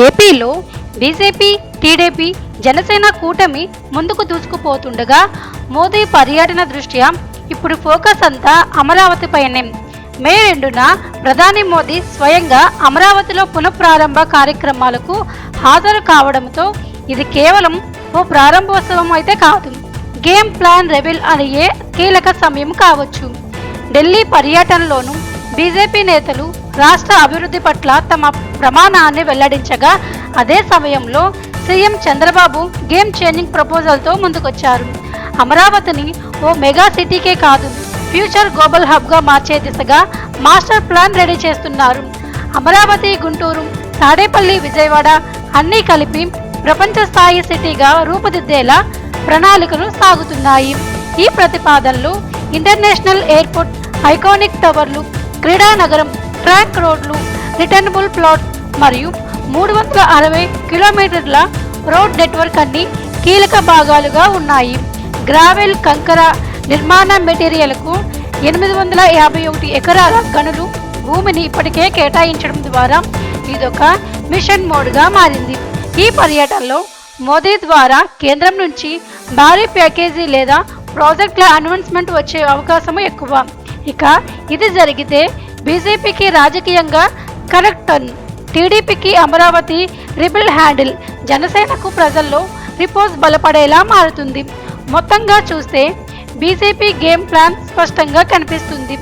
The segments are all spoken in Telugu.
ఏపీలో బీజేపీ టీడీపీ జనసేన కూటమి ముందుకు దూసుకుపోతుండగా మోదీ పర్యటన దృష్ట్యా ఇప్పుడు ఫోకస్ అంతా అమరావతిపైనే. మే రెండున ప్రధాని మోదీ స్వయంగా అమరావతిలో పునఃప్రారంభ కార్యక్రమాలకు హాజరు కావడంతో ఇది కేవలం ఓ ప్రారంభోత్సవం అయితే కాదు. గేమ్ ప్లాన్ రెవిల్ అయ్యే కీలక సమయం కావచ్చు. ఢిల్లీ పర్యటనలోనూ బీజేపీ నేతలు రాష్ట్ర అభివృద్ధి పట్ల తమ ప్రమాణాన్ని వెల్లడించగా అదే సమయంలో సీఎం చంద్రబాబు గేమ్ చేంజింగ్ ప్రపోజల్తో ముందుకొచ్చారు. అమరావతిని ఓ మెగా సిటీకే కాదు ఫ్యూచర్ గ్లోబల్ హబ్గా మార్చే దిశగా మాస్టర్ ప్లాన్ రెడీ చేస్తున్నారు. అమరావతి గుంటూరు తాడేపల్లి విజయవాడ అన్నీ కలిపి ప్రపంచ స్థాయి సిటీగా రూపుదిద్దేలా ప్రణాళికలు సాగుతున్నాయి. ఈ ప్రతిపాదనలు ఇంటర్నేషనల్ ఎయిర్పోర్ట్ ఐకానిక్ టవర్లు క్రీడా నగరం ట్రాక్ రోడ్లు రిటర్నబుల్ ప్లాట్ మరియు మూడు వందల అరవై కిలోమీటర్ల రోడ్ నెట్వర్క్ అన్ని కీలక భాగాలుగా ఉన్నాయి. గ్రావెల్ కంకర నిర్మాణ మెటీరియల్కు ఎనిమిది వందల యాభై ఒకటి ఎకరాల గనులు భూమిని ఇప్పటికే కేటాయించడం ద్వారా ఇదొక మిషన్ మోడ్గా మారింది. ఈ పర్యటనలో మోదీ ద్వారా కేంద్రం నుంచి భారీ ప్యాకేజీ లేదా ప్రాజెక్టుల అనౌన్స్మెంట్ వచ్చే అవకాశం ఎక్కువ. ఇక ఇది జరిగితే బీజేపీకి రాజకీయంగా కరెక్ట్ టర్న్ టీడీపీకి అమరావతి రిబిల్ హ్యాండిల్ జనసేనకు ప్రజల్లో రిపోజ్ బలపడేలా మారుతుంది. మొత్తంగా చూస్తే బీజేపీ గేమ్ ప్లాన్ స్పష్టంగా కనిపిస్తుంది.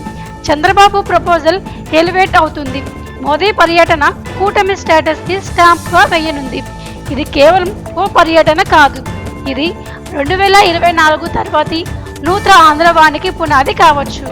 చంద్రబాబు ప్రపోజల్ ఎలివేట్ అవుతుంది. మోదీ పర్యటన కూటమి స్టేటస్కి స్టాంప్గా వేయనుంది. ఇది కేవలం ఓ పర్యటన కాదు. ఇది రెండు వేల ఇరవై నాలుగు తర్వాతి నూతన ఆంధ్రవానికి పునాది కావచ్చు.